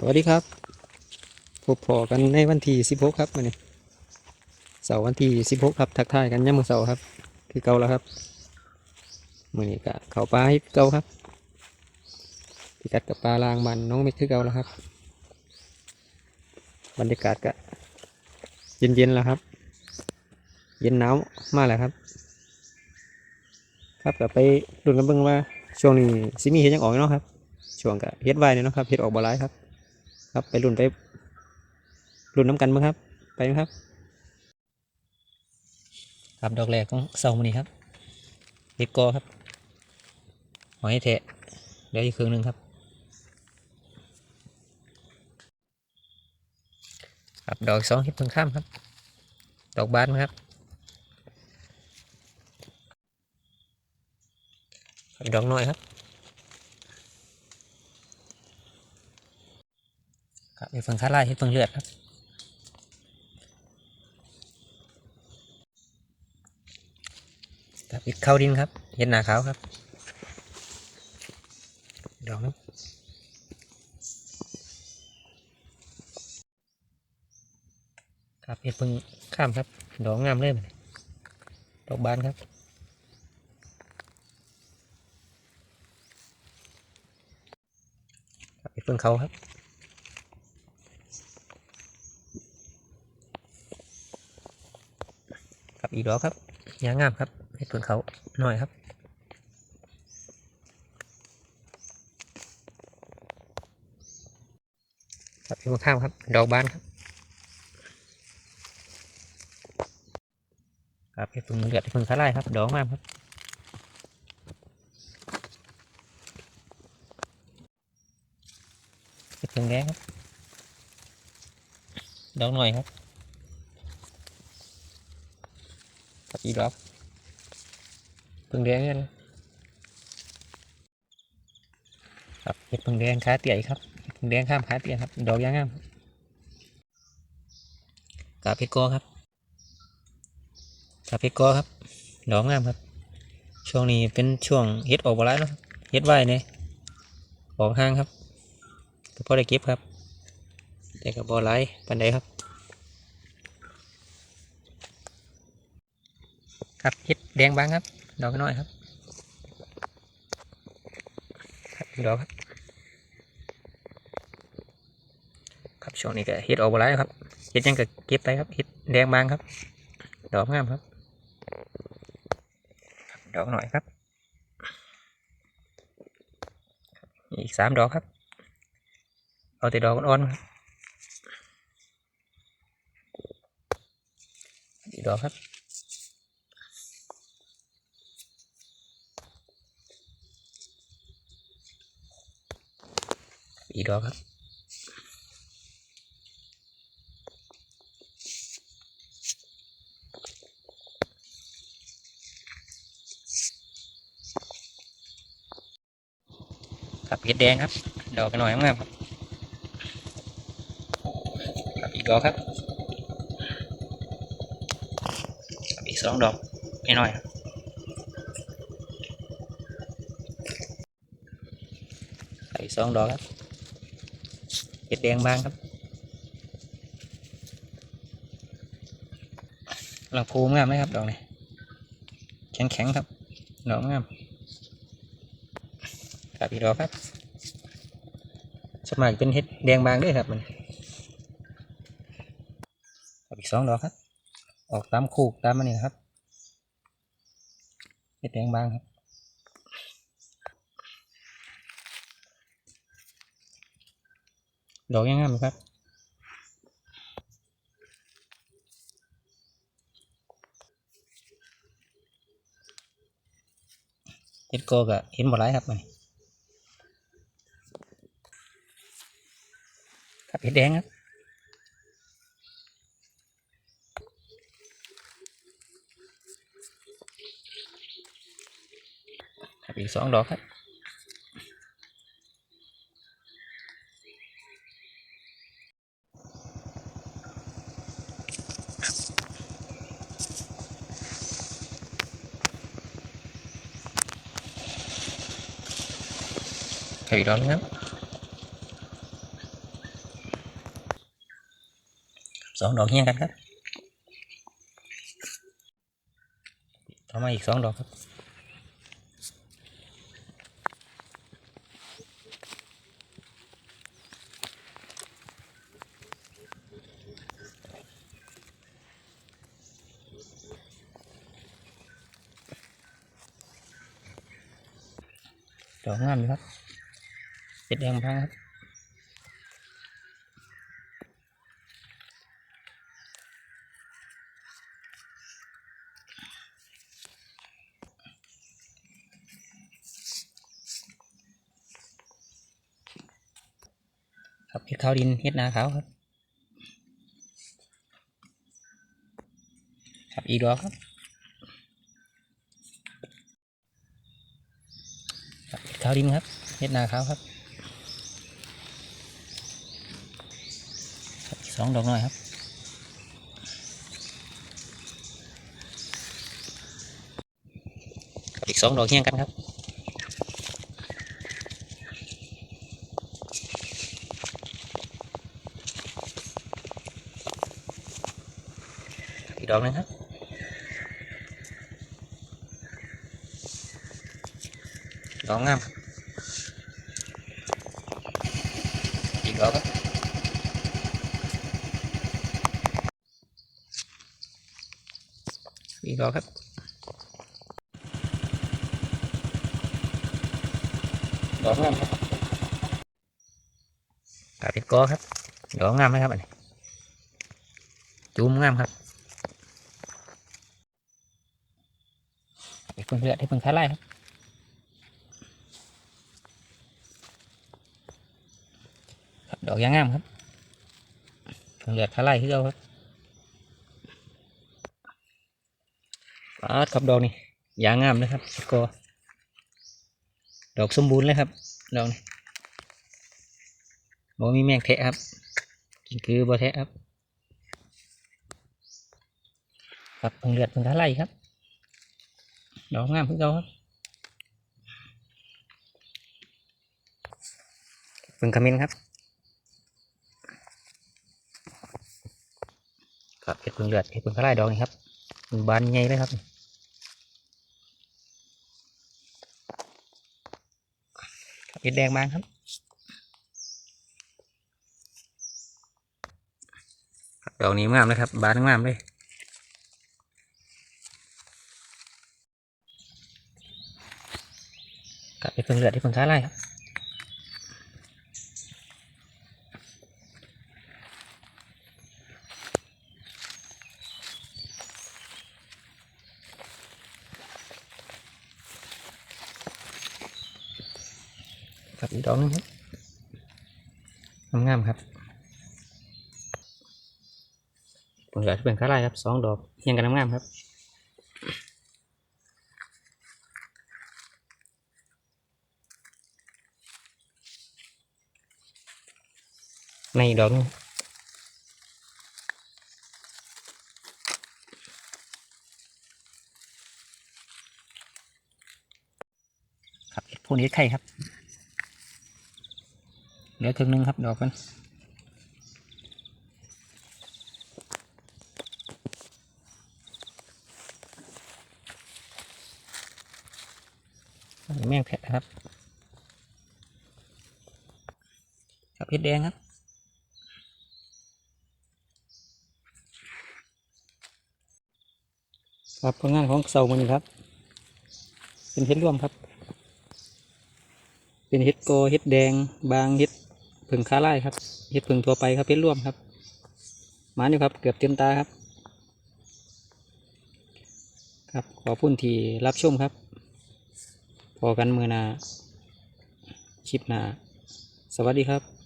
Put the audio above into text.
สวัสดีครับ พบพอกันในวันที่16ครับวันนี้เสาร์วันที่16ครับ ทักทายกันยามมื้อเสาร์ครับ คือเก่าแล้วครับมือนี้ก็เขาป่าให้เก่าครับพิกัดกับปลาลางมันน้องเม็ดคือเก่าแล้วครับ บรรยากาศก็เย็นๆแล้วครับ เย็นหนาวมากแล้วครับ ครับก็ไปดูกันเบิ่งว่าช่วงนี้สิมีเฮ็ดยังออกเนาะครับช่วงก็เฮ็ดไว้เนี่ยนาะครับเฮ็ดออกบ่หลายครับ ครับไปรุ่นไปรุ่นน้ำกันมั้งครับ ไปมั้งครับ ครับดอกแรกของเสามื้อนี้ครับเห็ดกอครับ หอยแทะเดี๋ยวอีกครึ่งหนึ่งครับ ครับดอกสองเห็ดเพิ่งข้ามครับ ดอกบานครับดอกน้อยครับ ครับเห็ดเพิ่งคาร่ายเห็ดเพิ่งเลือดครับครับอีกเข้าดินครับ เห็ดหนาขาวครับ ดอกนึงครับเห็ดพิ่งข้ามครับ ดอกงามเลยดอกบานครับครับเห็ดพิ่งเขาครับ ครับ อีกดอกครับยางงามครับเห็ดเพิ่งเขาหน่อยครับครับเห็ดเพิ่ข้ามครับ ดอกบานครับครับเห็ดเพิ่งเลือดพิ่งขาไล่ครับ ดอกงามครับเห็ดเพิ่งแดงครับ ดอกหน่อยครับ ครับอีกดอกพิ่งแดงเนี่ยครับเห็ดพิ่งแดงขาเตี่ยอีกครับพิ่งแดงข้ามขาเตี่ยครับ ดอกยางงามครับเห็ดกอครับครับเห็ดกอครับ ดอกงามครับ ช่วงนี้เป็นช่วงเห็ดออกบหลายเนาะเห็ดไหวเนี่ยออกห้างครับก็พอได้เก็บครับ แต่ก็บ่หลายปันใดครับ ครับเห็ดแดงบางครับ ดอกน้อยครับครับดอกครับ ครับช่วงนี้ก็เห็ดออกมาแล้วครับเห็ดยังก็เก็บไปครับเห็ดแดงบางครับ ดอกงามครับครับดอกหน่อยครับ อีกสามดอกครับ เอาแต่ดอกอ่อนๆครับอีกดอกครับ อีกดอกครับครับเห็ดแดงครับดอกกันหน่ อยงามๆครับครับอีกดอกครับครับอีกสองดอกไม่น้อยครับครับอีกสองดอกครับเห็ดแดงบางครับหลังภูมงามไหมครับดอกนี้แข็งแข็งครับดอกงามครับอีกดอกครับสมัยเป็นเห็ดแดงบางด้วยครับมันครับอีกสองดอกครับ ออกตามคูกตามมันนี่ครับเห็ดแดงบางครับ ดอกยังงามอยู่ครับเห็ดโกกะเห็ นหมดไรครับมันครับเห็ดแดงครับครับอีกสองดอกครับครับอีกดอกนึงครับสองดอกเฮี้ยงกันครับต่อมาอีกสองดอกครับดอกงามอยู่ครับ เป็ดแดงพังครับครับเห็ดขาวดินเห็ดนาขาวครับ ครับอีดอกครับครับเห็ดขาวดินครับเห็ดนาขาวครับครับอีก สองดอกหน่อยครับครับอีกสองดอกเฮี้ยงกันครับอีกดอกหนึงครับดอกงามครับอีกดอกครับ อีกดอกครับดอกงามครับกาบเป็ดกอครับดอกงามไหมครับอันนี้จูมงามครับอีกเพิ่งเลือดให้เพิ่งท้าไล่ครับครับดอกยางงามครับเพิ่งเลือดท้าไล่คือเอาครับ ปาดครับดอกนี่ยางงามนะครับก็ดอกสมบูรณ์เลยครับดอกนี่บ่มีแมงแทะครับกินคือบ่แทะครับครับเพิ่งเลือดเพิ่งท้าไลครับดอกงามคือเก่าครับเพิ่งขมิ้นครับครับเห็ดเพิ่งเลือดเห็ดเพิ่งกระไรดอกนี่ครับบานใหญ่เลยครับครับ เห็ดแดงบางครับ ดอกนี้งามเลยครับ บานงามเลยกลับไปเพิ่งเลือดที่เพิ่งท้าไล่ครับ กับอีกดอกนึงครับงามๆครับเพิ่งเลือที่เพิ่งท้าไล่ครับสองดอกเฮียงกันงามๆครับในดอกนึงครับพวกนี้ไข่ครับ เหลือครึ่งหนึงครับดอกกันแมงแผะครับครับเห็ดแดงครับครับผลงานของเสามันครับ เป็นเห็ดร่วมครับ เป็นเห็ดโกเห็ดแดง บางเห็ด ผึ่งคาไล่ครับเห็ดผึ่งทั่วไปครับเพชรร่วมครับมานี่ครับ เกือบเต็มตาครับ ครับขอพุ่นทีรับชมครับ พอกันมือนาคลิปหนาสวัสดีครับ